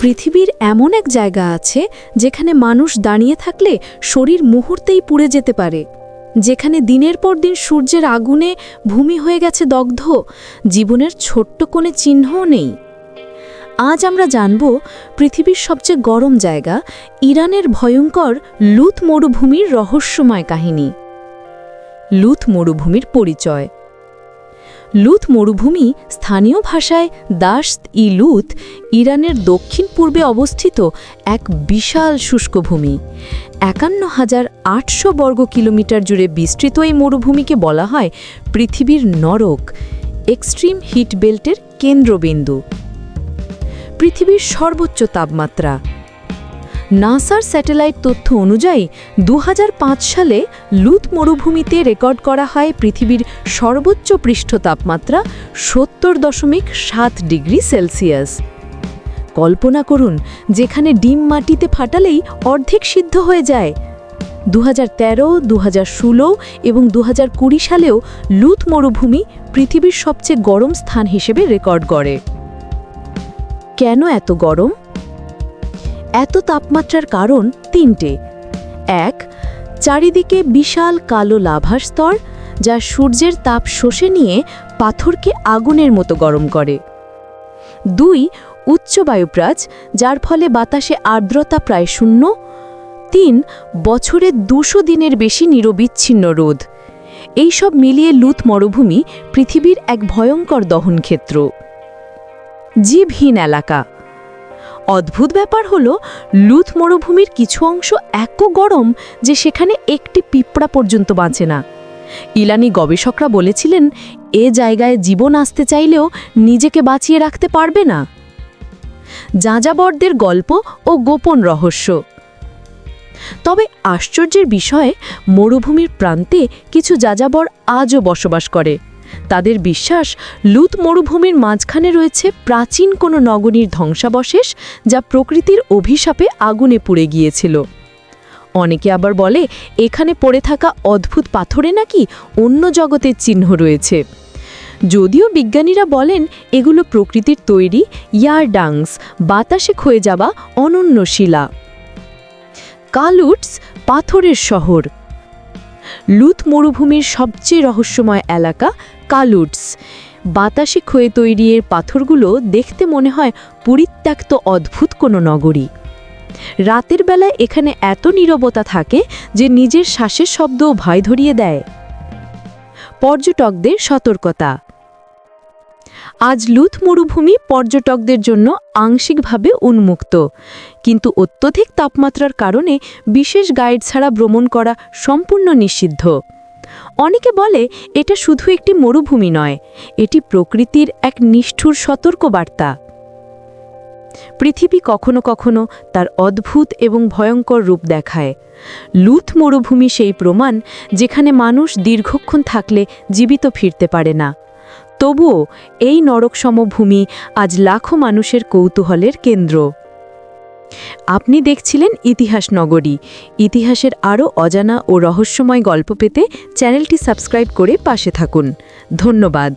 পৃথিবীর এমন এক জায়গা আছে যেখানে মানুষ দাঁড়িয়ে থাকলে শরীর মুহূর্তেই পুড়ে যেতে পারে। যেখানে দিনের পর দিন সূর্যের আগুনে ভূমি হয়ে গেছে দগ্ধ, জীবনের ছোট্ট কোণে চিহ্নও নেই। আজ আমরা জানব পৃথিবীর সবচেয়ে গরম জায়গা, ইরানের ভয়ঙ্কর লুত মরুভূমির রহস্যময় কাহিনী। লুত মরুভূমির পরিচয়। লুত মরুভূমি স্থানীয় ভাষায় দাশত ই লুত ইরানের দক্ষিণ পূর্বে অবস্থিত এক বিশাল শুষ্ক ভূমি। একান্ন হাজার আটশো বর্গ কিলোমিটার জুড়ে বিস্তৃত এই মরুভূমিকে বলা হয় পৃথিবীর নরক, এক্সট্রিম হিট বেল্টের কেন্দ্রবিন্দু। পৃথিবীর সর্বোচ্চ তাপমাত্রা নাসার স্যাটেলাইট তথ্য অনুযায়ী দু হাজার পাঁচ সালে লুত মরুভূমিতে রেকর্ড করা হয় পৃথিবীর সর্বোচ্চ পৃষ্ঠ তাপমাত্রা সত্তর দশমিক সাত ডিগ্রি সেলসিয়াস। কল্পনা করুন, যেখানে ডিম মাটিতে ফাটালেই অর্ধেক সিদ্ধ হয়ে যায়। দু হাজার তেরো দু এবং দু হাজার কুড়ি সালেও লুত মরুভূমি পৃথিবীর সবচেয়ে গরম স্থান হিসেবে রেকর্ড করে। কেন এত গরম? এত তাপমাত্রার কারণ তিনটে। এক, চারিদিকে বিশাল কালো লাভার স্তর যা সূর্যের তাপ শোষে নিয়ে পাথরকে আগুনের মতো গরম করে। দুই, উচ্চ বায়ুপ্রাজ যার ফলে বাতাসে আর্দ্রতা প্রায় শূন্য। তিন, বছরে দুশো দিনের বেশি নিরবিচ্ছিন্ন রোদ। এইসব মিলিয়ে লুত মরুভূমি পৃথিবীর এক ভয়ঙ্কর দহনক্ষেত্র। জীবহীন এলাকা। অদ্ভুত ব্যাপার হলো লুথ মরুভূমির কিছু অংশ এত গরম যে সেখানে একটি পিঁপড়া পর্যন্ত বাঁচে না। ইলানি গবেষকরা বলেছিলেন, এ জায়গায় জীবন আসতে চাইলেও নিজেকে বাঁচিয়ে রাখতে পারবে না। যাযাবরদের গল্প ও গোপন রহস্য। তবে আশ্চর্যের বিষয়ে, মরুভূমির প্রান্তে কিছু যাযাবর আজও বসবাস করে। তাদের বিশ্বাস লুত মরুভূমির মাঝখানে রয়েছে প্রাচীন কোনো নগরীর ধ্বংসাবশেষ যা প্রকৃতির অভিশাপে আগুনে পুড়ে গিয়েছিল। অনেকে আবার বলে, এখানে পড়ে থাকা অদ্ভুত পাথরে নাকি অন্য জগতের চিহ্ন রয়েছে। যদিও বিজ্ঞানীরা বলেন, এগুলো প্রকৃতির তৈরি ইয়ার ডাংস বাতাসে ক্ষয়ে যাওয়া অনন্য শিলা। কালুটস পাথরের শহর। লুত মরুভূমির সবচেয়ে রহস্যময় এলাকা কালুটস বাতাসে ক্ষয়ে তৈরি এর পাথরগুলো দেখতে মনে হয় পরিত্যক্ত অদ্ভুত কোনো নগরী। রাতের বেলায় এখানে এত নীরবতা থাকে যে নিজের শ্বাসের শব্দও ভয় ধরিয়ে দেয়। পর্যটকদের সতর্কতা। আজ লুথ মরুভূমি পর্যটকদের জন্য আংশিকভাবে উন্মুক্ত, কিন্তু অত্যধিক তাপমাত্রার কারণে বিশেষ গাইড ছাড়া ভ্রমণ করা সম্পূর্ণ নিষিদ্ধ। অনেকে বলে এটা শুধু একটি মরুভূমি নয়, এটি প্রকৃতির এক নিষ্ঠুর সতর্কবার্তা। পৃথিবী কখনো কখনো তার অদ্ভুত এবং ভয়ঙ্কর রূপ দেখায়। লুথ মরুভূমি সেই প্রমাণ যেখানে মানুষ দীর্ঘক্ষণ থাকলে জীবিত ফিরতে পারে না। তবুও এই নরকসম ভূমি আজ লাখো মানুষের কৌতূহলের কেন্দ্র। আপনি দেখছিলেন ইতিহাস নগরী। ইতিহাসের আরও অজানা ও রহস্যময় গল্প পেতে চ্যানেলটি সাবস্ক্রাইব করে পাশে থাকুন। ধন্যবাদ।